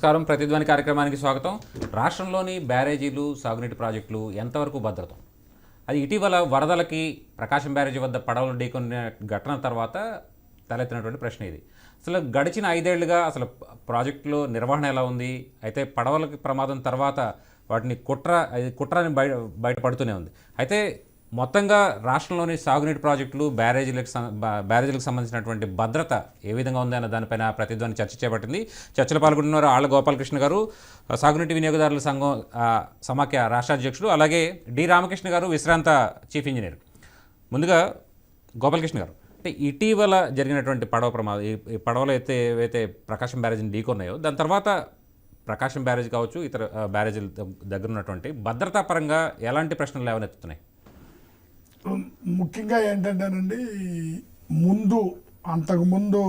నమస్కారం. ప్రతిధ్వని కార్యక్రమానికి స్వాగతం. రాష్ట్రంలోని బ్యారేజీలు సాగునీటి ప్రాజెక్టులు ఎంతవరకు భద్రత? అది ఇటీవల వరదలకి ప్రకాశం బ్యారేజీ వద్ద పడవలు ఢీకొన్న ఘటన తర్వాత తలెత్తినటువంటి ప్రశ్న ఇది. అసలు గడిచిన ఐదేళ్ళుగా అసలు ప్రాజెక్టులో నిర్వహణ ఎలా ఉంది? అయితే పడవలకి ప్రమాదం తర్వాత వాటిని కుట్ర అది కుట్రని బయట బయటపడుతూనే ఉంది. అయితే మొత్తంగా రాష్ట్రంలోని సాగునీటి ప్రాజెక్టులు బ్యారేజీలకు బ్యారేజీలకు సంబంధించినటువంటి భద్రత ఏ విధంగా ఉంది అన్న దానిపైన ప్రతిధ్వని చర్చ చేపట్టింది. చర్చలో పాల్గొంటున్నారు ఆళ్ళ గోపాలకృష్ణ గారు సాగునీటి వినియోగదారుల సంఘం సమాఖ్య రాష్ట్ర అధ్యక్షుడు అలాగే డి. రామకృష్ణ గారు విశ్రాంత చీఫ్ ఇంజనీర్. ముందుగా గోపాలకృష్ణ గారు. అంటే ఇటీవల జరిగినటువంటి పడవ ప్రమాదం ఈ పడవలు అయితే ఏవైతే ప్రకాశం బ్యారేజీని ఢీకొన్నాయో దాని తర్వాత ప్రకాశం బ్యారేజ్ కావచ్చు ఇతర బ్యారేజీల దగ్గర ఉన్నటువంటి భద్రతా పరంగా ఎలాంటి ప్రశ్నలు లేవనెత్తుతున్నాయి? ముఖ్యంగా ఏంటంటేనండి ముందు అంతకుముందు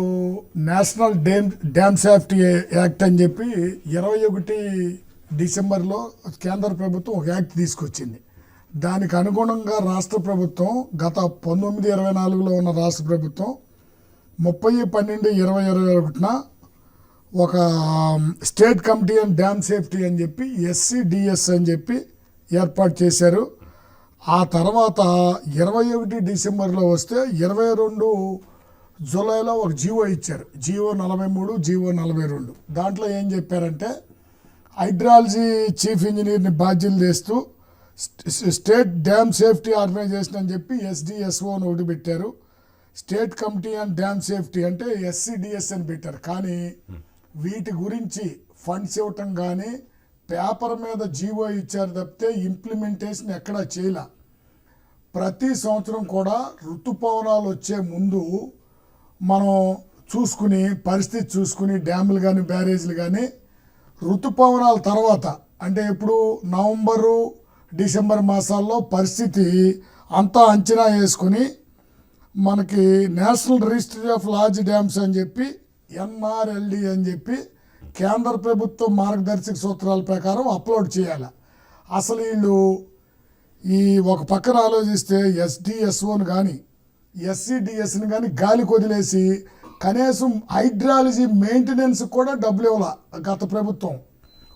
national dam dam safety act అని చెప్పి ఇరవై ఒకటి డిసెంబర్లో కేంద్ర ప్రభుత్వం ఒక యాక్ట్ తీసుకొచ్చింది. దానికి అనుగుణంగా రాష్ట్ర ప్రభుత్వం గత పంతొమ్మిది ఇరవై నాలుగులో ఉన్న రాష్ట్ర ప్రభుత్వం ముప్పై పన్నెండు ఇరవై ఇరవై ఒకటిన ఒక state committee and dam safety అని చెప్పి ఎస్సీ డిఎస్ అని చెప్పి ఏర్పాటు చేశారు. ఆ తర్వాత ఇరవై ఒకటి డిసెంబర్లో వస్తే ఇరవై రెండు జూలైలో ఒక జీవో ఇచ్చారు. జీవో నలభై మూడు జీవో నలభై రెండు. దాంట్లో ఏం చెప్పారంటే హైడ్రాలజీ చీఫ్ ఇంజనీర్ని బాధ్యులు చేస్తూ స్ట్- స్టేట్ డ్యామ్ సేఫ్టీ ఆర్గనైజేషన్ అని చెప్పి ఎస్డిఎస్ఓ అని ఒకటి పెట్టారు. State committee and dam safety అంటే ఎస్సిడిఎస్ అని పెట్టారు. కానీ వీటి గురించి ఫండ్స్ ఇవ్వటం కానీ పేపర్ మీద జీవో ఇచ్చారు తప్పితే ఇంప్లిమెంటేషన్ ఎక్కడా చేయలే. ప్రతి సంవత్సరం కూడా ఋతుపవనాలు వచ్చే ముందు మనం చూసుకుని పరిస్థితి చూసుకుని డ్యాములు కానీ బ్యారేజ్లు కానీ ఋతుపవనాల తర్వాత అంటే ఇప్పుడు నవంబరు డిసెంబర్ మాసాల్లో పరిస్థితి అంతా అంచనా వేసుకుని మనకి national registry of large dams అని చెప్పి ఎన్ఆర్ఎల్డి అని చెప్పి కేంద్ర ప్రభుత్వం మార్గదర్శక సూత్రాల ప్రకారం అప్లోడ్ చేయాలి. అసలు వీళ్ళు ఈ ఒక పక్కన ఆలోచిస్తే ఎస్డిఎస్ఓని కానీ ఎస్సిడిఎస్ని కానీ గాలికి వదిలేసి కనీసం హైడ్రాలజీ మెయింటెనెన్స్ కూడా డబ్బులు ఇవ్వాల గత ప్రభుత్వం.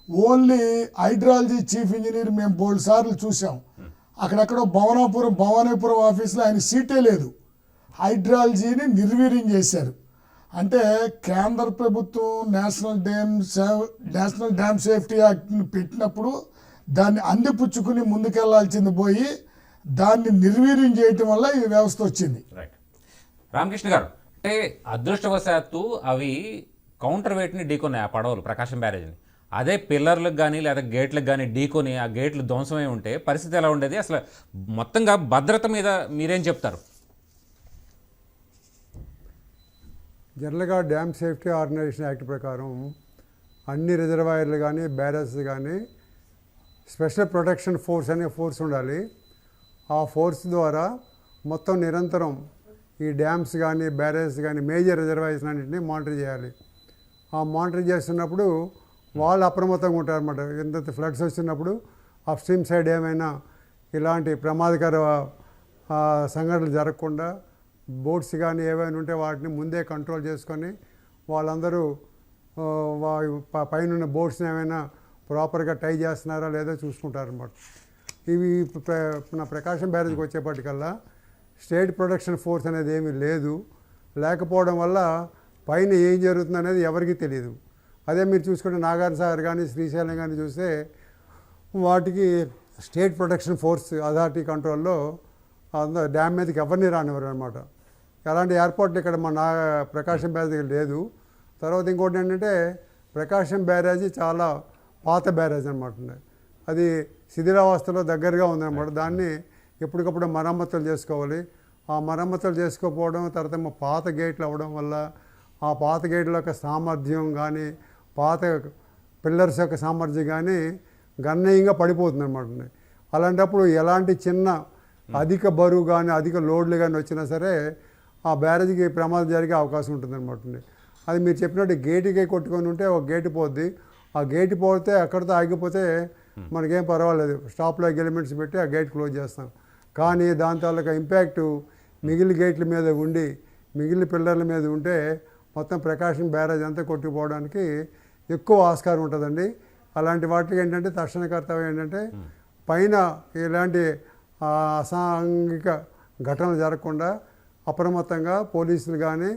ఓన్లీ హైడ్రాలజీ చీఫ్ ఇంజనీర్ మేము బోల్డ్ సార్లు చూసాం అక్కడెక్కడో భవనాపురం భవానీపురం ఆఫీస్లో ఆయన సీటే లేదు. హైడ్రాలజీని నిర్వీర్యం చేశారు. అంటే కేంద్ర ప్రభుత్వం national dam save national dam safety యాక్ట్ని పెట్టినప్పుడు దాన్ని అందిపుచ్చుకుని ముందుకెళ్ళాల్సింది పోయి దాన్ని నిర్వీర్యం చేయటం వల్ల ఈ వ్యవస్థ వచ్చింది. రైట్ రామకృష్ణ గారు అంటే అదృష్టవశాత్తు అవి కౌంటర్ వెయిట్ని ఢీకొన్నాయి ఆ పడవలు ప్రకాశం బ్యారేజ్ని. అదే పిల్లర్లకు కానీ లేదా గేట్లకు కానీ ఢీకొని ఆ గేట్లు ధ్వంసమై ఉంటే పరిస్థితి ఎలా ఉండేది? అసలు మొత్తంగా భద్రత మీద మీరేం చెప్తారు? జనరల్గా డ్యామ్ సేఫ్టీ ఆర్గనైజేషన్ యాక్ట్ ప్రకారం అన్ని రిజర్వాయర్లు కానీ బ్యారర్స్ కానీ స్పెషల్ ప్రొటెక్షన్ ఫోర్స్ అనే ఫోర్స్ ఉండాలి. ఆ ఫోర్స్ ద్వారా మొత్తం నిరంతరం ఈ డ్యామ్స్ కానీ బ్యారేజ్ కానీ మేజర్ రిజర్వాయర్స్ అన్నింటినీ మానిటర్ చేయాలి. ఆ మానిటర్ చేస్తున్నప్పుడు వాళ్ళు అప్రమత్తంగా ఉంటారన్నమాట. ఎంత ఫ్లడ్స్ వచ్చినప్పుడు ఆ స్ట్రీమ్ సైడ్ ఏమైనా ఇలాంటి ప్రమాదకర సంఘటనలు జరగకుండా బోట్స్ కానీ ఏవైనా ఉంటే వాటిని ముందే కంట్రోల్ చేసుకొని వాళ్ళందరూ పైన బోట్స్ని ఏమైనా ప్రాపర్గా టై చేస్తున్నారా లేదో చూసుకుంటారు అనమాట ఇవి ప్ర- ప్రకాశం బ్యారేజ్కి వచ్చేప్పటికల్లా స్టేట్ ప్రొటెక్షన్ ఫోర్స్ అనేది ఏమీ లేదు. లేకపోవడం వల్ల పైన ఏం జరుగుతుంది అనేది ఎవరికీ తెలియదు అదే మీరు చూసుకుంటే నాగార్జున సాగర్ కానీ శ్రీశైలం కానీ చూస్తే వాటికి స్టేట్ ప్రొటెక్షన్ ఫోర్స్ అథారిటీ కంట్రోల్లో అంద డ్యామ్ మీదకి ఎవరిని రానివ్వరు అనమాట అలాంటి ఏర్పాట్లు ఇక్కడ మన నా ప్రకాశం బ్యారేజ్ లేదు. తర్వాత ఇంకోటి ఏంటంటే ప్రకాశం బ్యారేజీ చాలా పాత బ్యారేజ్ అనమాట అది శిథిలావస్థలో దగ్గరగా ఉందన్నమాట. దాన్ని ఎప్పటికప్పుడు మరమ్మతులు చేసుకోవాలి. ఆ మరమ్మతులు చేసుకోకపోవడం తర్వాత పాత గేట్లు అవ్వడం వల్ల ఆ పాత గేట్ల యొక్క సామర్థ్యం కానీ పాత పిల్లర్స్ యొక్క సామర్థ్యం కానీ గణనీయంగా పడిపోతుంది అనమాట అలాంటప్పుడు ఎలాంటి చిన్న అధిక బరువు కానీ అధిక లోడ్లు కానీ వచ్చినా సరే ఆ బ్యారేజ్కి ప్రమాదం జరిగే అవకాశం ఉంటుంది అనమాట అది మీరు చెప్పినట్టు గేటుకే కొట్టుకొని ఉంటే ఒక గేటు పోద్ది. ఆ గేటు పోతే అక్కడితో ఆగిపోతే మనకేం పర్వాలేదు. స్టాప్లో ఎలిమెంట్స్ పెట్టి ఆ గేట్ క్లోజ్ చేస్తాం. కానీ దాని తాలూకా ఇంపాక్ట్ మిగిలిన గేట్ల మీద ఉండి మిగిలిన పిల్లర్ల మీద ఉంటే మొత్తం ప్రకాశం బ్యారేజ్ అంతా కొట్టుకుపోవడానికి ఎక్కువ ఆస్కారం ఉంటుందండి. అలాంటి వాటికి ఏంటంటే తక్షణ కర్తవ్యం ఏంటంటే పైన ఇలాంటి అసాంఘిక ఘటనలు జరగకుండా అప్రమత్తంగా పోలీసులు కానీ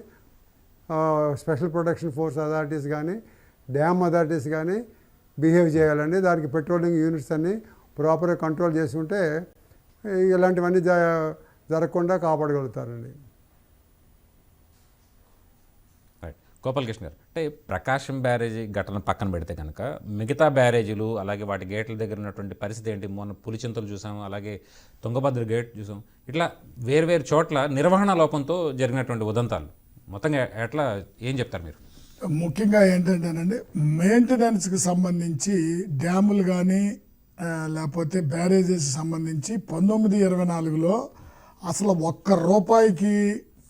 స్పెషల్ ప్రొటెక్షన్ ఫోర్స్ అథారిటీస్ కానీ డ్యామ్ అథారిటీస్ కానీ బిహేవ్ చేయాలండి. దానికి పెట్రోలింగ్ యూనిట్స్ అన్ని ప్రాపర్గా కంట్రోల్ చేసుకుంటే ఇలాంటివన్నీ జ జరగకుండా కాపాడగలుగుతారండి రైట్ గోపాలకృష్ణ గారు అంటే ప్రకాశం బ్యారేజీ ఘటన పక్కన పెడితే కనుక మిగతా బ్యారేజీలు అలాగే వాటి గేట్ల దగ్గర ఉన్నటువంటి పరిస్థితి ఏంటి? మొన్న పులిచింతలు చూసాము అలాగే తుంగభద్ర గేట్ చూసాం. ఇట్లా వేర్వేరు చోట్ల నిర్వహణ లోపంతో జరిగినటువంటి ఉదంతాలు. మొత్తంగా ఎట్లా ఏం చెప్తారు మీరు? ముఖ్యంగా ఏంటంటేనండి మెయింటెనెన్స్కి సంబంధించి డ్యాములు కానీ లేకపోతే బ్యారేజెస్ సంబంధించి పంతొమ్మిది ఇరవై నాలుగులో అసలు ఒక్క రూపాయికి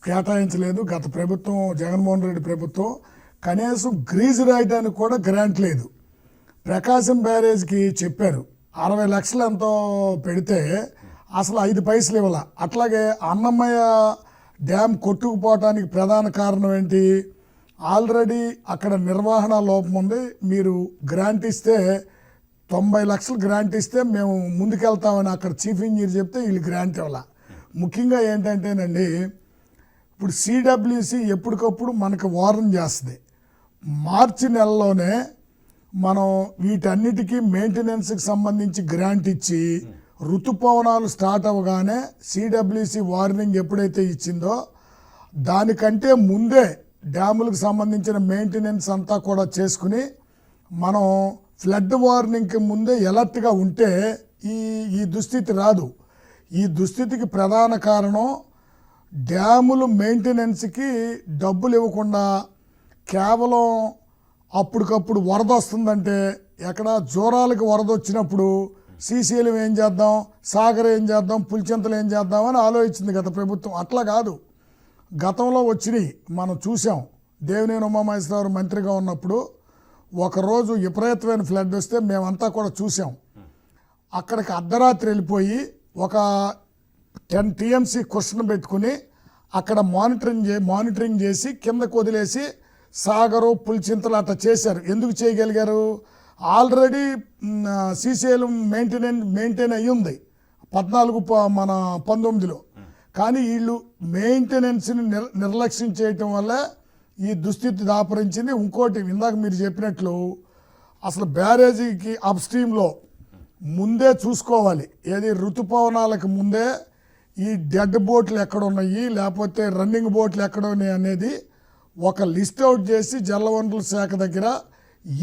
కేటాయించలేదు. గత ప్రభుత్వం జగన్మోహన్ రెడ్డి ప్రభుత్వం కనీసం గ్రీజు రాయడానికి కూడా గ్రాంట్ లేదు. ప్రకాశం బ్యారేజ్కి చెప్పారు. అరవై లక్షలు ఎంతో పెడితే అసలు ఐదు పైసలు ఇవ్వాల. అట్లాగే అన్నమయ్య డ్యామ్ కొట్టుకుపోవటానికి ప్రధాన కారణం ఏంటి? ఆల్రెడీ అక్కడ నిర్వహణ లోపం ఉంది. మీరు గ్రాంట్ ఇస్తే తొంభై లక్షలు గ్రాంట్ ఇస్తే మేము ముందుకెళ్తామని అక్కడ చీఫ్ ఇంజనీర్ చెప్తే వీళ్ళు గ్రాంట్ ఇవ్వాల. ముఖ్యంగా ఏంటంటేనండి ఇప్పుడు సిడబ్ల్యూసి ఎప్పటికప్పుడు మనకు వారం చేస్తుంది. మార్చి నెలలోనే మనం వీటన్నిటికీ మెయింటెనెన్స్కి సంబంధించి గ్రాంట్ ఇచ్చి ఋతుపవనాలు స్టార్ట్ అవ్వగానే సిడబ్ల్యూసి వార్నింగ్ ఎప్పుడైతే ఇచ్చిందో దానికంటే ముందే డ్యాములకు సంబంధించిన మెయింటెనెన్స్ అంతా కూడా చేసుకుని మనం ఫ్లడ్ వార్నింగ్కి ముందే ఎలర్ట్గా ఉంటే ఈ ఈ దుస్థితి రాదు. ఈ దుస్థితికి ప్రధాన కారణం డ్యాములు మెయింటెనెన్స్కి డబ్బులు ఇవ్వకుండా కేవలం అప్పటికప్పుడు వరద వస్తుందంటే ఎక్కడ జోరాలకి వరద వచ్చినప్పుడు సీసీలు ఏం చేద్దాం సాగర్ ఏం చేద్దాం పులిచింతలు ఏం చేద్దాం అని ఆలోచించింది గత ప్రభుత్వం. అట్లా కాదు. గతంలో వచ్చినాయి మనం చూసాం. దేవినేని ఉమామహేశ్వరరావు మంత్రిగా ఉన్నప్పుడు ఒకరోజు విపరీతమైన ఫ్లడ్ వస్తే మేమంతా కూడా చూసాం. అక్కడికి అర్ధరాత్రి వెళ్ళిపోయి ఒక టెన్ టీఎంసీ క్వశ్చన్ పెట్టుకుని అక్కడ మానిటరింగ్ చే మానిటరింగ్ చేసి కిందకు వదిలేసి సాగరు పులిచింతలు అట్లా చేశారు. ఎందుకు చేయగలిగారు? ఆల్రెడీ శ్రీశైలం మెయింటెనెన్ మెయింటైన్ అయ్యి ఉంది పద్నాలుగు ప- మన పంతొమ్మిదిలో. కానీ వీళ్ళు మెయింటెనెన్స్ని నిర్ నిర్లక్ష్యం చేయటం వల్ల ఈ దుస్థితి దాపరించింది. ఇంకోటి ఇందాక మీరు చెప్పినట్లు అసలు బ్యారేజీకి అప్ స్ట్రీమ్లో ముందే చూసుకోవాలి. ఏది ఋతుపవనాలకు ముందే ఈ డెడ్ బోట్లు ఎక్కడ ఉన్నాయి లేకపోతే రన్నింగ్ బోట్లు ఎక్కడ ఉన్నాయి అనేది ఒక లిస్ట్ అవుట్ చేసి జలవనరుల శాఖ దగ్గర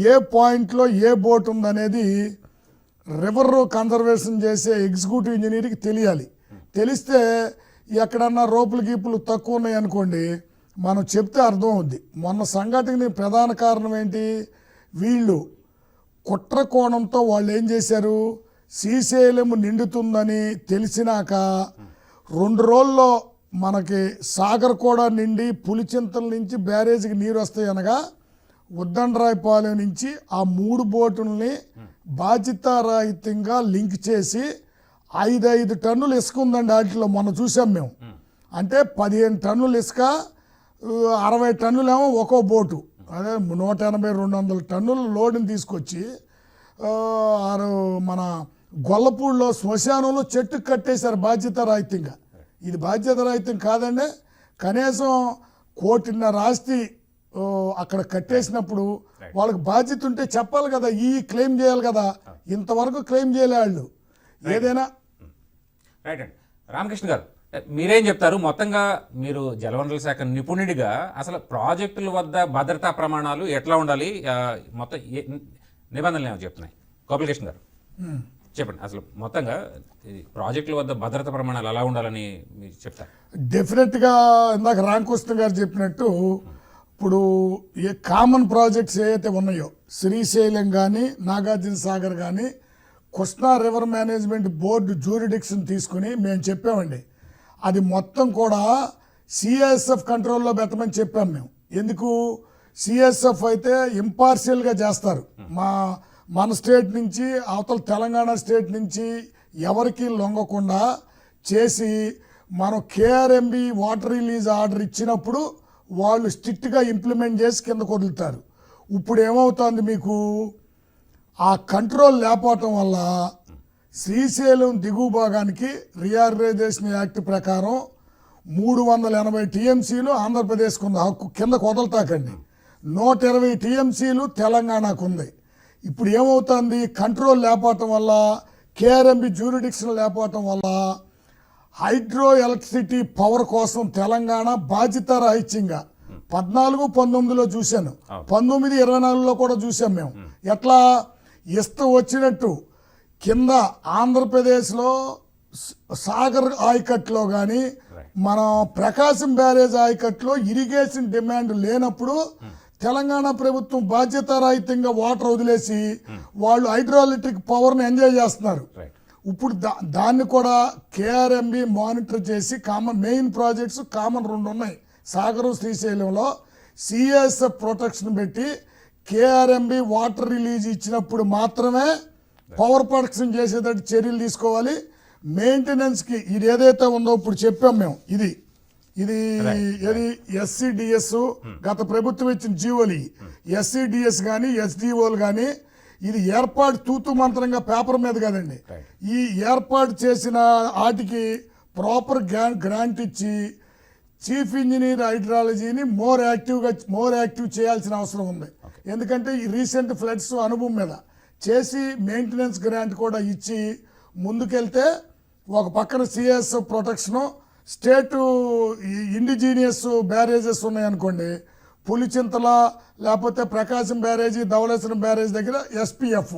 ఏ పాయింట్లో ఏ బోట్ ఉందనేది రివర్ కన్జర్వేషన్ చేసే ఎగ్జిక్యూటివ్ ఇంజనీర్కి తెలియాలి. తెలిస్తే ఎక్కడన్నా రోపులు గీపులు తక్కువ ఉన్నాయి అనుకోండి మనం చెప్తే అర్థం అవుద్ది. మొన్న సంఘటనకి ప్రధాన కారణం ఏంటి? వీళ్ళు కుట్ర కోణంతో వాళ్ళు ఏం చేశారు? శ్రీశైలం నిండుతుందని తెలిసినాక రెండు రోజుల్లో మనకి సాగర్ కూడా నిండి పులిచింతల నుంచి బ్యారేజీకి నీరు వస్తాయి అనగా ఉద్దండరాయపాలెం నుంచి ఆ మూడు బోటుల్ని బాధ్యతారాహిత్యంగా లింక్ చేసి ఐదు ఐదు టన్నులు ఇసుక ఉందండి వాటిలో మొన్న చూసాం మేము. అంటే పదిహేను టన్నులు ఇసుక అరవై టన్నులేమో ఒక్కో బోటు. అదే నూట ఎనభై రెండు వందల టన్నుల లోడ్ని తీసుకొచ్చి ఆరు మన గొల్లపూడిలో శ్మశానంలో చెట్టు కట్టేశారు బాధ్యత రాహిత్యంగా ఇది బాధ్యత రాహిత్యం కాదండి. కనీసం కోటిన్నర ఆస్తి అక్కడ కట్టేసినప్పుడు వాళ్ళకి బాధ్యత ఉంటే చెప్పాలి కదా ఈ క్లెయిమ్ చేయాలి కదా. ఇంతవరకు క్లెయిమ్ చేయలే వాళ్ళు. ఏదైనా రైట్ అండి. రామకృష్ణ గారు మీరేం చెప్తారు? మొత్తంగా మీరు జలవనరుల శాఖ నిపుణుడిగా అసలు ప్రాజెక్టుల వద్ద భద్రతా ప్రమాణాలు ఎట్లా ఉండాలి? మొత్తం నిబంధనలు ఏమో చెప్తున్నాయి? గోపాలకృష్ణ గారు. చెప్పండి. అసలు మొత్తంగా ఈ ప్రాజెక్టుల వద్ద భద్రతా ప్రమాణాలు ఎలా ఉండాలని మీరు చెప్తారు? డెఫినెట్గా ఇందాక రామకృష్ణ గారు చెప్పినట్టు ఇప్పుడు ఏ కామన్ ప్రాజెక్ట్స్ ఏవైతే ఉన్నాయో శ్రీశైలం కానీ నాగార్జున సాగర్ కానీ Krishna river management board jurisdiction తీసుకుని మేము చెప్పామండి. అది మొత్తం కూడా సిఎస్ఎఫ్ కంట్రోల్లో పెట్టమని చెప్పాం మేము. ఎందుకు? సిఎస్ఎఫ్ అయితే ఇంపార్షియల్గా చేస్తారు. మా మన స్టేట్ నుంచి అవతల తెలంగాణ స్టేట్ నుంచి ఎవరికి లొంగకుండా చేసి మనం కేఆర్ఎంబి వాటర్ రిలీజ్ ఆర్డర్ ఇచ్చినప్పుడు వాళ్ళు స్ట్రిక్ట్గా ఇంప్లిమెంట్ చేసి కిందకు వదులుతారు ఇప్పుడు ఏమవుతుంది మీకు? ఆ కంట్రోల్ లేకపోవటం వల్ల శ్రీశైలం దిగువ భాగానికి రియార్గనైజేషన్ యాక్ట్ ప్రకారం మూడు వందల ఎనభై టీఎంసీలు ఆంధ్రప్రదేశ్కు ఉంది. హక్కు కింద కొదలతాకండి. నూట ఇరవై టీఎంసీలు తెలంగాణకు ఉంది. ఇప్పుడు ఏమవుతుంది? కంట్రోల్ లేకపోవటం వల్ల కేఆర్ఎంబి జ్యూరిడిక్షన్ లేకపోవటం వల్ల హైడ్రో ఎలక్ట్రిసిటీ పవర్ కోసం తెలంగాణ బాధ్యత రాహిత్యంగా పద్నాలుగు పంతొమ్మిదిలో చూశాను. పంతొమ్మిది ఇరవై నాలుగులో కూడా చూసాం మేము. ఎట్లా? ఇస్త వచ్చినట్టు కింద ఆంధ్రప్రదేశ్లో సాగర్ ఆయకట్లో కానీ మన ప్రకాశం బ్యారేజ్ ఆయకట్లో ఇరిగేషన్ డిమాండ్ లేనప్పుడు తెలంగాణ ప్రభుత్వం బాధ్యత రాహిత్యంగా వాటర్ వదిలేసి వాళ్ళు హైడ్రో ఎలక్ట్రిక్ పవర్ని ఎంజాయ్ చేస్తున్నారు. ఇప్పుడు దా దాన్ని కూడా కేఆర్ఎంబి మానిటర్ చేసి కామన్ మెయిన్ ప్రాజెక్ట్స్ కామన్ రెండు ఉన్నాయి. సాగరం శ్రీశైలంలో సిఎస్ఎఫ్ ప్రొటెక్షన్ పెట్టి కేఆర్ఎంబి వాటర్ రిలీజ్ ఇచ్చినప్పుడు మాత్రమే పవర్ ప్రొడక్షన్ చేసేటట్టు చర్యలు తీసుకోవాలి. మెయింటెనెన్స్కి ఇది ఏదైతే ఉందో ఇప్పుడు చెప్పాం మేము ఇది. ఇది ఏది? ఎస్సిడిఎస్ గత ప్రభుత్వం ఇచ్చిన జీవోలు. ఎస్సిడిఎస్ కానీ ఎస్డిఓలు కానీ ఇది ఏర్పాటు తూతు మంత్రంగా పేపర్ మీద కదండి. ఈ ఏర్పాటు చేసిన వాటికి ప్రాపర్ గ్రాంట్ ఇచ్చి చీఫ్ ఇంజనీర్ హైడ్రాలజీని మోర్ యాక్టివ్గా మోర్ యాక్టివ్ చేయాల్సిన అవసరం ఉంది. ఎందుకంటే ఈ రీసెంట్ ఫ్లడ్స్ అనుభవం మీద చేసి మెయింటెనెన్స్ గ్రాంట్ కూడా ఇచ్చి ముందుకెళ్తే ఒక పక్కన CS protection state indigenous barrages ఉన్నాయనుకోండి పులిచింతల లేకపోతే ప్రకాశం బ్యారేజీ ధవళేశ్వరం బ్యారేజ్ దగ్గర ఎస్పీఎఫ్.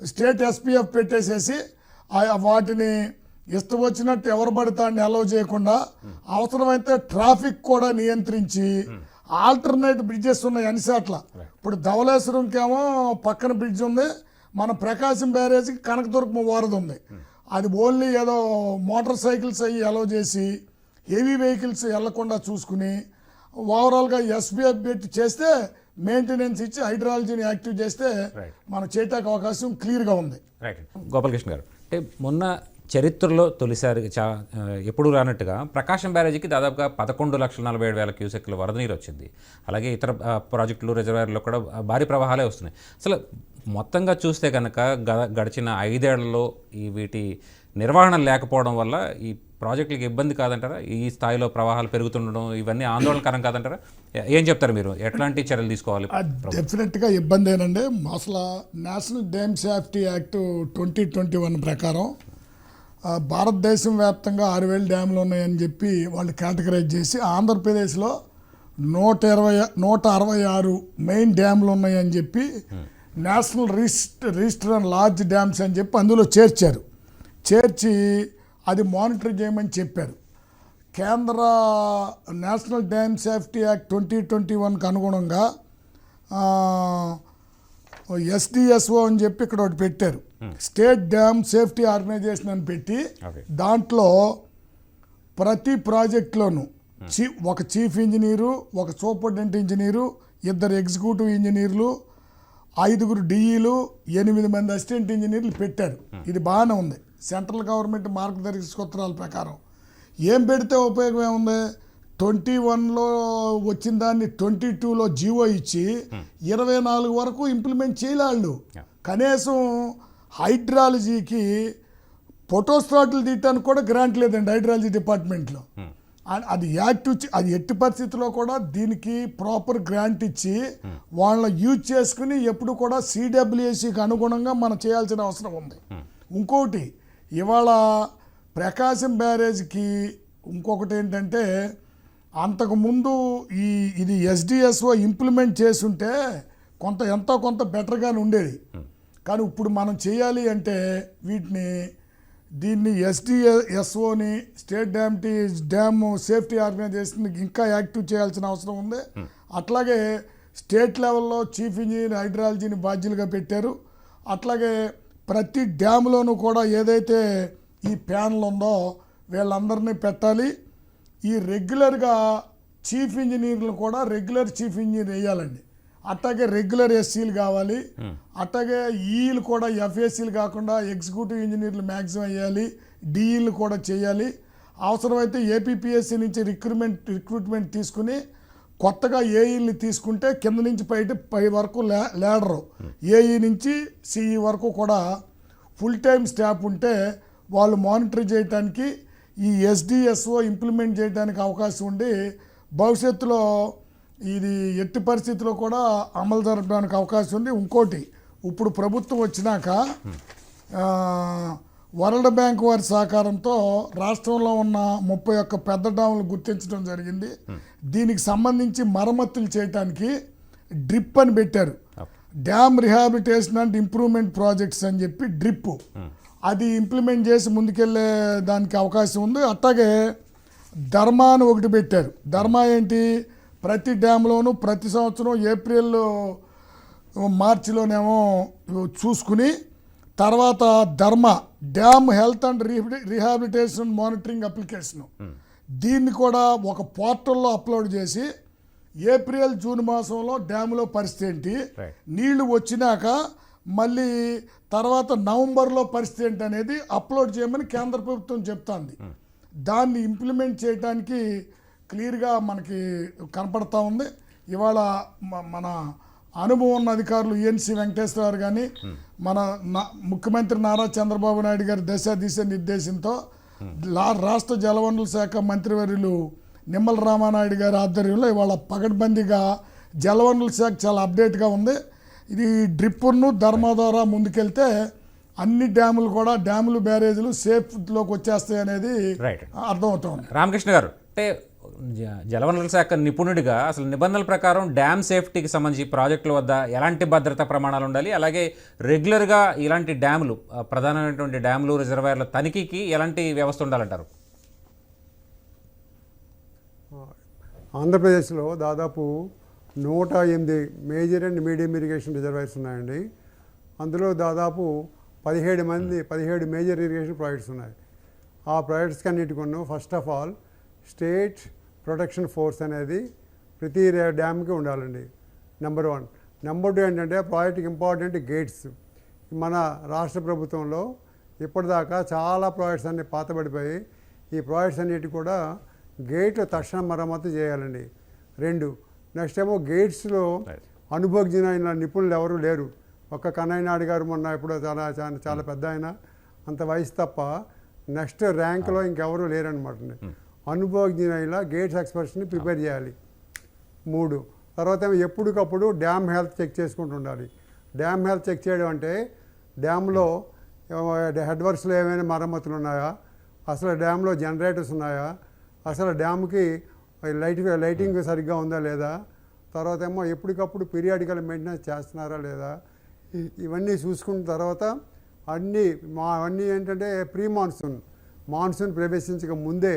స్టేట్ ఎస్పీఎఫ్ పెట్టేసేసి ఆ- వాటిని ఇష్టం వచ్చినట్టు ఎవరు పడతాన్ని అలౌ చేయకుండా అవసరమైతే ట్రాఫిక్ కూడా నియంత్రించి ఆల్టర్నేట్ బ్రిడ్జెస్ ఉన్నాయి అనిసాట్ల ఇప్పుడు ధవళేశ్వరంకేమో పక్కన బ్రిడ్జ్ ఉంది మన ప్రకాశం బ్యారేజ్కి కనకదుర్గం వారధి ఉంది. అది ఓన్లీ ఏదో మోటార్ సైకిల్స్ అయ్యి అలౌ చేసి హెవీ వెహికల్స్ వెళ్ళకుండా చూసుకుని ఓవరాల్గా ఎస్బీఎఫ్ పెట్టి చేస్తే మెయింటెనెన్స్ ఇచ్చి హైడ్రాలజీని యాక్టివ్ చేస్తే. మనం చేయటానికి అవకాశం క్లియర్గా ఉంది. రైట్ గోపాలకృష్ణ గారు అంటే మొన్న చరిత్రలో తొలిసారి చా ఎప్పుడు రానట్టుగా ప్రకాశం బ్యారేజీకి దాదాపుగా పదకొండు లక్షల నలభై ఏడు వేల క్యూసెక్ల వరద నీరు వచ్చింది. అలాగే ఇతర ప్రాజెక్టులు రిజర్వాయర్లో కూడా భారీ ప్రవాహాలే వస్తున్నాయి. అసలు మొత్తంగా చూస్తే కనుక గ- గడిచిన ఐదేళ్ళలో ఈ వీటి నిర్వహణ లేకపోవడం వల్ల ఈ ప్రాజెక్టులకు ఇబ్బంది కాదంటారా? ఈ స్థాయిలో ప్రవాహాలు పెరుగుతుండడం ఇవన్నీ ఆందోళనకరం కాదంటారా? ఏ- చెప్తారు మీరు? ఎట్లాంటి చర్యలు తీసుకోవాలి డెఫినెట్గా ఇబ్బంది ఏనండి. అసలు national dam safety act twenty twenty one ప్రకారం భారతదేశం వ్యాప్తంగా ఆరు వేల డ్యాములు ఉన్నాయని చెప్పి వాళ్ళు కేటగరైజ్ చేసి ఆంధ్రప్రదేశ్లో నూట ఇరవై నూట అరవై ఆరు మెయిన్ డ్యాములు ఉన్నాయని చెప్పి national register register and large dams అని చెప్పి అందులో చేర్చారు. చేర్చి అది మానిటర్ చేయమని చెప్పారు. కేంద్ర national dam safety act twenty twenty వన్కి అనుగుణంగా ఎస్డిఎస్ఓ అని చెప్పి ఇక్కడ ఒకటి పెట్టారు. స్టేట్ డ్యామ్ సేఫ్టీ ఆర్గనైజేషన్ అని పెట్టి. దాంట్లో ప్రతి ప్రాజెక్టులోనూ చీ ఒక చీఫ్ ఇంజనీరు ఒక సూపరింటెండెంట్ ఇంజనీరు ఇద్దరు ఎగ్జిక్యూటివ్ ఇంజనీర్లు ఐదుగురు డిఈలు ఎనిమిది మంది అసిస్టెంట్ ఇంజనీర్లు పెట్టారు. ఇది బాగానే ఉంది. సెంట్రల్ గవర్నమెంట్ మార్గదర్శకత్రాల ప్రకారం. ఏం పెడితే ఉపయోగం ఏముంది? ట్వంటీ వన్లో వచ్చిన దాన్ని ట్వంటీ టూలో జీవో ఇచ్చి ఇరవై నాలుగు వరకు ఇంప్లిమెంట్ చేయలేళ్ళు కనీసం హైడ్రాలజీకి ఫోటోస్టాట్లు తీయటానికి కూడా గ్రాంట్ లేదండి హైడ్రాలజీ డిపార్ట్మెంట్లో. అది యాక్టివ్ అది ఎట్టి పరిస్థితిలో కూడా దీనికి ప్రాపర్ గ్రాంట్ ఇచ్చి వాళ్ళని యూజ్ చేసుకుని ఎప్పుడు కూడా సిడబ్ల్యూఎస్సికి అనుగుణంగా మనం చేయాల్సిన అవసరం ఉంది. ఇంకోటి ఇవాళ ప్రకాశం బ్యారేజ్కి ఇంకొకటి ఏంటంటే అంతకుముందు ఈ ఇది ఎస్డిఎస్ఓ ఇంప్లిమెంట్ చేసుంటే కొంత ఎంతో కొంత బెటర్గానే ఉండేది. కానీ ఇప్పుడు మనం చేయాలి అంటే వీటిని దీన్ని ఎస్డిఎస్ఓని స్టేట్ డ్యామ్ టీ డ్యామ్ సేఫ్టీ ఆర్గనైజేషన్ ఇంకా యాక్టివ్ చేయాల్సిన అవసరం ఉంది. అట్లాగే స్టేట్ లెవెల్లో చీఫ్ ఇంజనీర్ హైడ్రాలజీని బాధ్యులుగా పెట్టారు. అట్లాగే ప్రతి డ్యామ్లోనూ కూడా ఏదైతే ఈ ప్యానల్ ఉందో వీళ్ళందరినీ పెట్టాలి. ఈ రెగ్యులర్గా చీఫ్ ఇంజనీర్లు కూడా రెగ్యులర్ చీఫ్ ఇంజనీర్ వేయాలండి. అట్లాగే రెగ్యులర్ ఎస్సీలు కావాలి. అట్లాగే ఈలు కూడా ఎఫ్ఎస్సీలు కాకుండా ఎగ్జిక్యూటివ్ ఇంజనీర్లు మ్యాక్సిమం వేయాలి. డిఈలు కూడా చేయాలి. అవసరమైతే ఏపీపీఎస్సీ నుంచి రిక్రూట్మెంట్ రిక్రూట్మెంట్ తీసుకుని కొత్తగా ఏఈని తీసుకుంటే కింద నుంచి పై పై వరకు లే లేడరు ఏఈ నుంచి సిఈ వరకు కూడా ఫుల్ టైం స్టాఫ్ ఉంటే వాళ్ళు మానిటర్ చేయడానికి ఈ ఎస్డిఎస్ఓ ఇంప్లిమెంట్ చేయడానికి అవకాశం ఉండి భవిష్యత్తులో ఇది ఎట్టి పరిస్థితిలో కూడా అమలు జరపడానికి అవకాశం ఉంది. ఇంకోటి ఇప్పుడు ప్రభుత్వం వచ్చినాక వరల్డ్ బ్యాంక్ వారి సహకారంతో రాష్ట్రంలో ఉన్న ముప్పై ఒక్క పెద్ద డ్యాములు గుర్తించడం జరిగింది. దీనికి సంబంధించి మరమ్మతులు చేయడానికి డ్రిప్ అని పెట్టారు. Dam rehabilitation and improvement projects అని చెప్పి డ్రిప్. అది ఇంప్లిమెంట్ చేసి ముందుకెళ్ళే దానికి అవకాశం ఉంది. అట్లాగే ధర్మా అని ఒకటి పెట్టారు. ధర్మా ఏంటి? ప్రతి డ్యామ్లోనూ ప్రతి సంవత్సరం ఏప్రిల్ మార్చిలోనేమో చూసుకుని తర్వాత DHARMA dam health and rehabilitation monitoring application. దీన్ని కూడా ఒక పోర్టల్లో అప్లోడ్ చేసి ఏప్రిల్ జూన్ మాసంలో డ్యాములో పరిస్థితి ఏంటి. నీళ్ళు వచ్చినాక మళ్ళీ తర్వాత నవంబర్లో పరిస్థితి ఏంటి అనేది అప్లోడ్ చేయమని కేంద్ర ప్రభుత్వం చెప్తాంది. దాన్ని ఇంప్లిమెంట్ చేయడానికి క్లియర్గా మనకి కనపడతా ఉంది. ఇవాళ మన అనుభవం ఉన్న అధికారులు ఈఎన్సి వెంకటేశ్వర గారు కానీ మన ముఖ్యమంత్రి నారా చంద్రబాబు నాయుడు గారి దశ దిశ నిర్దేశంతో రాష్ట్ర జలవనరుల శాఖ మంత్రివర్యులు నిమ్మల రామానాయుడు గారి ఆధ్వర్యంలో ఇవాళ పగడ్బందీగా జలవనరుల శాఖ చాలా అప్డేట్గా ఉంది. ఇది డ్రిప్పును ధర్మా ద్వారా ముందుకెళ్తే అన్ని డ్యాములు కూడా డ్యాములు బ్యారేజీలు సేఫ్లోకి వచ్చేస్తాయి అనేది. అర్థమవుతోంది. రామకృష్ణ గారు అంటే జలవనరుల శాఖ నిపుణుడిగా అసలు నిబంధనల ప్రకారం డ్యామ్ సేఫ్టీకి సంబంధించి ప్రాజెక్టుల వద్ద ఎలాంటి భద్రతా ప్రమాణాలు ఉండాలి? అలాగే రెగ్యులర్గా ఇలాంటి డ్యాములు ప్రధానమైనటువంటి డ్యాములు రిజర్వాయర్ల తనిఖీకి ఎలాంటి వ్యవస్థ ఉండాలంటారు? ఆంధ్రప్రదేశ్లో దాదాపు నూట ఎనిమిది major and medium irrigation reservoirs ఉన్నాయండి. అందులో దాదాపు పదిహేడు మంది పదిహేడు మేజర్ ఇరిగేషన్ ప్రాజెక్ట్స్ ఉన్నాయి. ఆ ప్రాజెక్ట్స్కి అన్నిటికన్నా first of all state protection force అనేది ప్రతి డ్యామ్కి ఉండాలండి. నెంబర్ వన్ నెంబర్ టూ ఏంటంటే ప్రాజెక్ట్కి ఇంపార్టెంట్ గేట్స్. మన రాష్ట్ర ప్రభుత్వంలో ఇప్పటిదాకా చాలా ప్రాజెక్ట్స్ అన్ని పాతబడిపోయి ఈ ప్రాజెక్ట్స్ అన్నిటి కూడా గేట్లు తక్షణ మరమ్మతు చేయాలండి. రెండు. నెక్స్ట్ ఏమో గేట్స్లో. అనుభవజ్ఞులైన నిపుణులు ఎవరు లేరు. ఒక్క కన్నయ్య నాయుడు గారు మొన్న ఎప్పుడో చాలా చాలా చాలా పెద్ద ఆయన. అంత వయసు తప్ప నెక్స్ట్ ర్యాంక్లో ఇంకెవరు లేరనమాట అనుభవజ్ఞులైన గేట్స్ ఎక్స్పర్ట్స్ని ప్రిపేర్ చేయాలి. మూడు తర్వాత ఏమో ఎప్పటికప్పుడు డ్యామ్ హెల్త్ చెక్ చేసుకుంటూ ఉండాలి డ్యామ్ హెల్త్ చెక్ చేయడం అంటే డ్యామ్లో హెడ్ వర్క్స్లో ఏమైనా మరమ్మతులు ఉన్నాయా? అసలు డ్యామ్లో జనరేటర్స్ ఉన్నాయా? అసలు డ్యామ్కి లైట్ లైటింగ్ సరిగ్గా ఉందా లేదా? తర్వాత ఏమో ఎప్పటికప్పుడు పీరియాడికల్ మెయింటెనెన్స్ చేస్తున్నారా లేదా? ఇవన్నీ చూసుకున్న తర్వాత అన్నీ మా అన్నీ ఏంటంటే ప్రీ మాన్సూన్ మాన్సూన్ ప్రవేశించక ముందే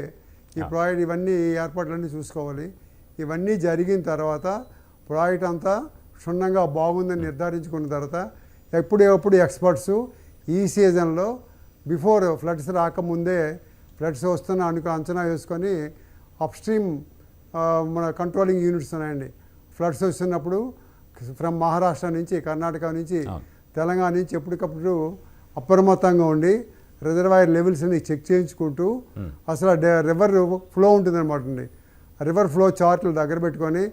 ఈ ప్రాజెక్ట్ ఇవన్నీ ఈ ఏర్పాట్లన్నీ చూసుకోవాలి. ఇవన్నీ జరిగిన తర్వాత ప్రాజెక్ట్ అంతా క్షుణ్ణంగా బాగుందని నిర్ధారించుకున్న తర్వాత ఎప్పుడు ఎప్పుడు ఎక్స్పర్ట్స్ ఈ సీజన్లో బిఫోర్ ఫ్లడ్స్ రాకముందే ఫ్లడ్స్ వస్తున్న అనుకో అంచనా వేసుకొని అప్స్ట్రీమ్ మన కంట్రోలింగ్ యూనిట్స్ ఉన్నాయండి. ఫ్లడ్స్ వస్తున్నప్పుడు ఫ్రమ్ మహారాష్ట్ర నుంచి కర్ణాటక నుంచి. తెలంగాణ నుంచి ఎప్పటికప్పుడు అప్రమత్తంగా ఉండి రిజర్వాయర్ లెవెల్స్ని చెక్ చేయించుకుంటూ అసలు రివర్ ఫ్లో ఉంటుందన్నమాట అండి. రివర్ ఫ్లో చార్ట్లు దగ్గర పెట్టుకొని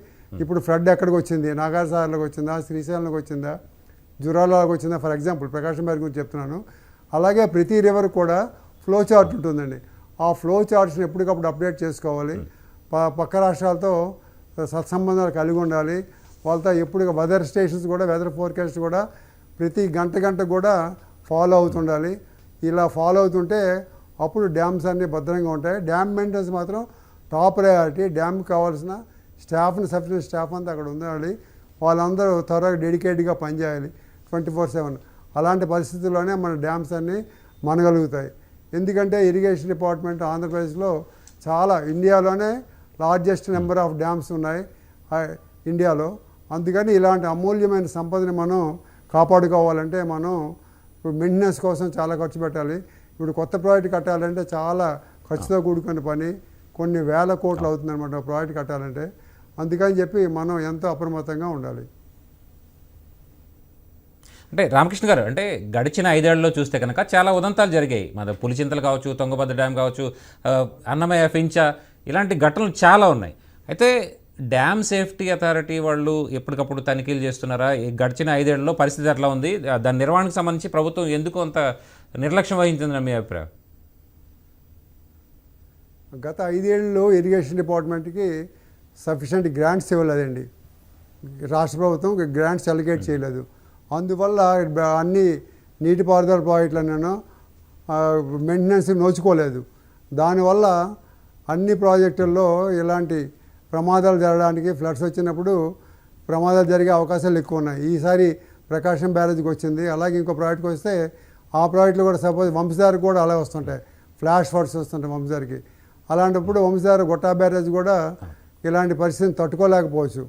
ఇప్పుడు ఫ్లడ్ ఎక్కడికి వచ్చింది? నాగార్జునలోకి వచ్చిందా? శ్రీశైలంలోకి వచ్చిందా? జురాలలోకి వచ్చిందా? ఫర్ ఎగ్జాంపుల్ ప్రకాశం బారి గురించి చెప్తున్నాను. అలాగే ప్రతి రివర్ కూడా ఫ్లో చార్ట్ ఉంటుందండి. ఆ ఫ్లో చార్ట్స్ని ఎప్పటికప్పుడు అప్డేట్ చేసుకోవాలి. పక్క రాష్ట్రాలతో సత్సంబంధాలు కలిగి ఉండాలి. వాళ్ళతో ఎప్పుడు వెదర్ స్టేషన్స్ కూడా వెదర్ ఫోర్కాస్ట్ కూడా ప్రతి గంట గంట కూడా ఫాలో అవుతుండాలి. ఇలా ఫాలో అవుతుంటే అప్పుడు డ్యామ్స్ అన్నీ భద్రంగా ఉంటాయి. డ్యామ్ మెయింటెనెన్స్ మాత్రం టాప్ ప్రయారిటీ డ్యామ్కి కావాల్సిన స్టాఫ్ని సఫిషియెంట్ స్టాఫ్ అంతా అక్కడ ఉండాలి. వాళ్ళందరూ త్వరగా డెడికేట్గా పనిచేయాలి ట్వంటీ ఫోర్ సెవెన్ అలాంటి పరిస్థితుల్లోనే మన డ్యామ్స్ అన్నీ మనగలుగుతాయి. ఎందుకంటే ఇరిగేషన్ డిపార్ట్మెంట్ ఆంధ్రప్రదేశ్లో చాలా ఇండియాలోనే లార్జెస్ట్ నెంబర్ ఆఫ్ డ్యామ్స్ ఉన్నాయి ఇండియాలో. అందుకని ఇలాంటి అమూల్యమైన సంపదని మనం కాపాడుకోవాలంటే మనం ఇప్పుడు మెయింటెనెన్స్ కోసం చాలా ఖర్చు పెట్టాలి. ఇప్పుడు కొత్త ప్రాజెక్ట్ కట్టాలంటే చాలా ఖర్చుతో కూడుకున్న పని. కొన్ని వేల కోట్లు అవుతుంది అనమాట ప్రాజెక్ట్ కట్టాలంటే. అందుకని చెప్పి మనం ఎంతో అప్రమత్తంగా ఉండాలి. అంటే రామకృష్ణ గారు అంటే గడిచిన ఐదేళ్ళలో చూస్తే కనుక చాలా ఉదంతాలు జరిగాయి. మన పులిచింతలు కావచ్చు తుంగభద్ర డ్యామ్ కావచ్చు అన్నమయ్య ఫించ ఇలాంటి ఘటనలు చాలా ఉన్నాయి. అయితే డ్యామ్ సేఫ్టీ అథారిటీ వాళ్ళు ఎప్పటికప్పుడు తనిఖీలు చేస్తున్నారా? గడిచిన ఐదేళ్ళలో పరిస్థితి ఎట్లా ఉంది? దాని నిర్వహణకు సంబంధించి ప్రభుత్వం ఎందుకు అంత నిర్లక్ష్యం వహించిందని మీ అభిప్రాయం? గత ఐదేళ్ళలో ఇరిగేషన్ డిపార్ట్మెంట్కి సఫిషియెంట్ గ్రాంట్స్ ఇవ్వలేదండి. రాష్ట్ర ప్రభుత్వం గ్రాంట్స్ అలికేట్ చేయలేదు. అందువల్ల అన్ని నీటిపారుదల ప్రాజెక్టులను మెయింటెనెన్స్ నోచుకోలేదు. దానివల్ల అన్ని ప్రాజెక్టుల్లో ఇలాంటి ప్రమాదాలు జరగడానికి ఫ్లడ్స్ వచ్చినప్పుడు ప్రమాదాలు జరిగే అవకాశాలు ఎక్కువ ఉన్నాయి ఈసారి ప్రకాశం బ్యారేజ్కి వచ్చింది. అలాగే ఇంకో ప్రాజెక్ట్కి వస్తే ఆ ప్రాజెక్టులు కూడా సపోజ్ వంశధారికి కూడా అలా వస్తుంటాయి. ఫ్లాష్ ఫ్లడ్స్ వస్తుంటాయి వంశధారికి. అలాంటప్పుడు వంశధార గొట్టా బ్యారేజ్ కూడా ఇలాంటి పరిస్థితిని తట్టుకోలేకపోవచ్చు.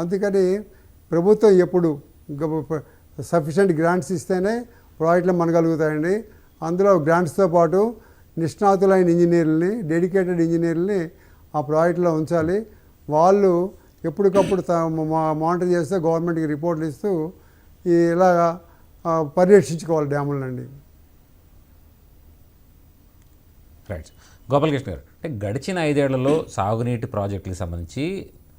అందుకని ప్రభుత్వం ఎప్పుడు సఫిషియెంట్ గ్రాంట్స్ ఇస్తేనే ప్రాజెక్టులు మనగలుగుతాయండి. అందులో గ్రాంట్స్తో పాటు నిష్ణాతులైన ఇంజనీర్లని డెడికేటెడ్ ఇంజనీర్లని ఆ ప్రాజెక్టులో ఉంచాలి. వాళ్ళు ఎప్పటికప్పుడు మానిటర్ చేస్తే గవర్నమెంట్కి రిపోర్ట్లు ఇస్తూ ఈ ఇలా ఆ, పర్యవేక్షించుకోవాలి డ్యాములనండి. రైట్. గోపాలకృష్ణ గారు అంటే గడిచిన ఐదేళ్ళలో సాగునీటి ప్రాజెక్టులకు సంబంధించి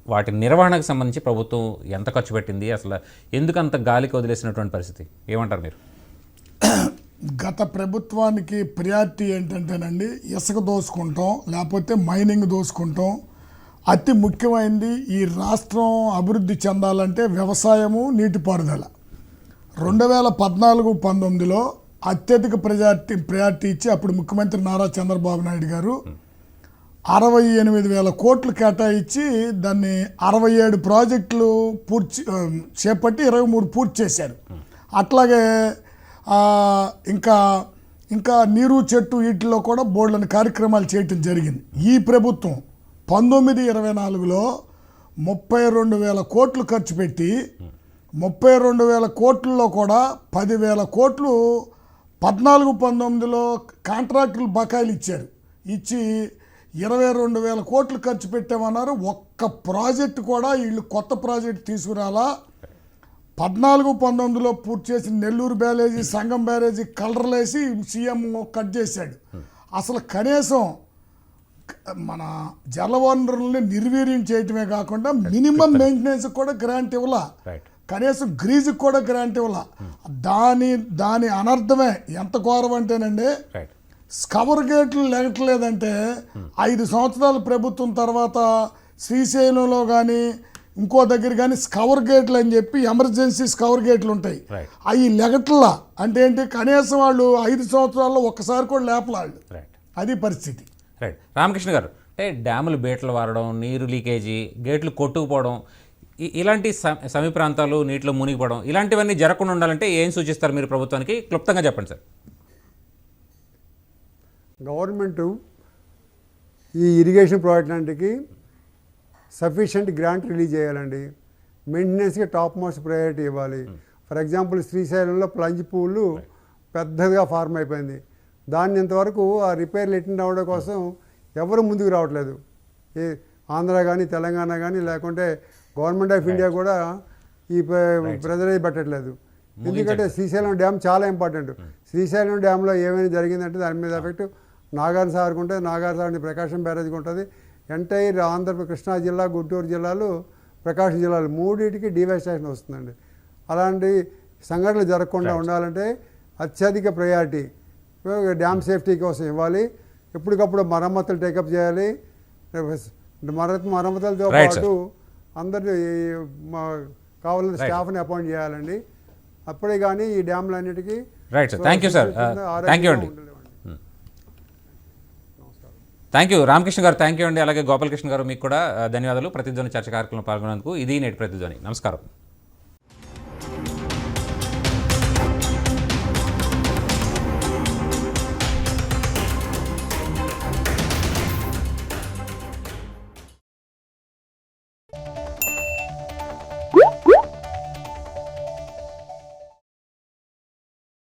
వాటి నిర్వహణకు సంబంధించి ప్రభుత్వం ఎంత ఖర్చు పెట్టింది? అసలు ఎందుకు అంత గాలికి వదిలేసినటువంటి పరిస్థితి? ఏమంటారు మీరు? గత ప్రభుత్వానికి ప్రియారిటీ ఏంటంటేనండి ఇసుక దోసుకుంటాం లేకపోతే మైనింగ్ దోసుకుంటాం అతి ముఖ్యమైనది ఈ రాష్ట్రం అభివృద్ధి చెందాలంటే వ్యవసాయము నీటిపారుదల. రెండు వేల పద్నాలుగు పంతొమ్మిదిలో అత్యధిక ప్రయారిటీ ప్రయారిటీ ఇచ్చి అప్పుడు ముఖ్యమంత్రి నారా చంద్రబాబు నాయుడు గారు అరవై ఎనిమిది వేల కోట్లు కేటాయించి దాన్ని అరవై ఏడు ప్రాజెక్టులు పూర్తి చేపట్టి ఇరవై మూడు పూర్తి చేశారు. అట్లాగే ఇంకా ఇంకా నీరు చెట్టు వీటిలో కూడా బోర్డులను కార్యక్రమాలు చేయటం జరిగింది. ఈ ప్రభుత్వం పంతొమ్మిది ఇరవై నాలుగులో ముప్పై రెండు వేల కోట్లు ఖర్చు పెట్టి ముప్పై రెండు వేల కోట్లలో కూడా పదివేల కోట్లు పద్నాలుగు పంతొమ్మిదిలో కాంట్రాక్టులు బకాయిలు ఇచ్చారు. ఇచ్చి ఇరవై రెండు వేల కోట్లు ఖర్చు పెట్టామన్నారు. ఒక్క ప్రాజెక్ట్ కూడా వీళ్ళు కొత్త ప్రాజెక్టు తీసుకురాలా. పద్నాలుగు పంతొమ్మిదిలో పూర్తి చేసిన నెల్లూరు బ్యారేజీ సంగం బ్యారేజీ కలర్లేసి సీఎం కట్ చేశాడు. అసలు కనీసం మన జలవనరుల్ని నిర్వీర్యం చేయటమే కాకుండా మినిమం మెయింటెనెన్స్ కూడా గ్రాంట్ ఇవ్వాల? కనీసం గ్రీజుకి కూడా గ్రాంట్ ఇవ్వాల? దాని దాని అనర్థమే ఎంత ఘోరం అంటేనండి స్కవర్ గేట్లు లెగట్లేదంటే ఐదు సంవత్సరాల ప్రభుత్వం తర్వాత శ్రీశైలంలో కానీ ఇంకో దగ్గర కానీ స్కవర్ గేట్లు అని చెప్పి ఎమర్జెన్సీ స్కవర్ గేట్లు ఉంటాయి. అవి లెగట్లా అంటే ఏంటి? కనీసం వాళ్ళు ఐదు సంవత్సరాల్లో ఒక్కసారి కూడా లేపలాళ్ళు అది పరిస్థితి. రైట్. రామకృష్ణ గారు అంటే డ్యాములు బేట్లు వారడం నీరు లీకేజీ గేట్లు కొట్టుకుపోవడం ఇలాంటి సమీ ప్రాంతాలు నీటిలో మునిగిపోవడం ఇలాంటివన్నీ జరగకుండా ఉండాలంటే ఏం సూచిస్తారు మీరు ప్రభుత్వానికి? క్లుప్తంగా చెప్పండి సార్. గవర్నమెంట్ ఈ ఇరిగేషన్ ప్రాజెక్టులన్నిటికి సఫిషియెంట్ గ్రాంట్ రిలీజ్ చేయాలండి. మెయింటెనెన్స్కి టాప్ మోస్ట్ ప్రయారిటీ ఇవ్వాలి. ఫర్ ఎగ్జాంపుల్ శ్రీశైలంలో ప్లంజ్ పూలు పెద్దదిగా ఫార్మ్ అయిపోయింది. దాన్ని ఇంతవరకు ఆ రిపేర్లు ఎట్టిన అవ్వడం కోసం ఎవరు ముందుకు రావట్లేదు. ఏ ఆంధ్ర కానీ తెలంగాణ కానీ లేకుంటే గవర్నమెంట్ ఆఫ్ ఇండియా కూడా ఈ ప్రెజర్ పెట్టట్లేదు. ఎందుకంటే శ్రీశైలం డ్యామ్ చాలా ఇంపార్టెంట్ శ్రీశైలం డ్యామ్లో ఏమైనా జరిగిందంటే దాని మీద ఎఫెక్ట్ నాగార్ సార్కి ఉంటుంది నాగార్ సార్ ప్రకాశం బ్యారేజ్కి ఉంటుంది. ఎంటైర్ ఆంధ్ర కృష్ణా జిల్లా గుంటూరు జిల్లాలు ప్రకాశం జిల్లాలు మూడింటికి డివెస్టేషన్ వస్తుందండి. అలాంటి సంఘటనలు జరగకుండా ఉండాలంటే అత్యధిక ప్రయారిటీ డ్యామ్ సేఫ్టీ కోసం ఇవ్వాలి. ఎప్పటికప్పుడు మరమ్మతులు టేకప్ చేయాలి. మరమ్మతు మరమ్మతులతో. పాటు అందరినీ కావాలని స్టాఫ్ని అపాయింట్ చేయాలండి. అప్పుడే కానీ ఈ Right, sir. Thank you, sir. Uh, ఆరోగ్యంగా thank you అండి. Thank you Ramakrishna garu thank you అండి. అలాగే గోపాలకృష్ణ గారు మీకు కూడా ఆ, ధన్యవాదాలు. ప్రతిధ్వని చర్చ కార్యక్రమంలో పాల్గొన్నందుకు ఇది నేటి ప్రతిధ్వని. నమస్కారం.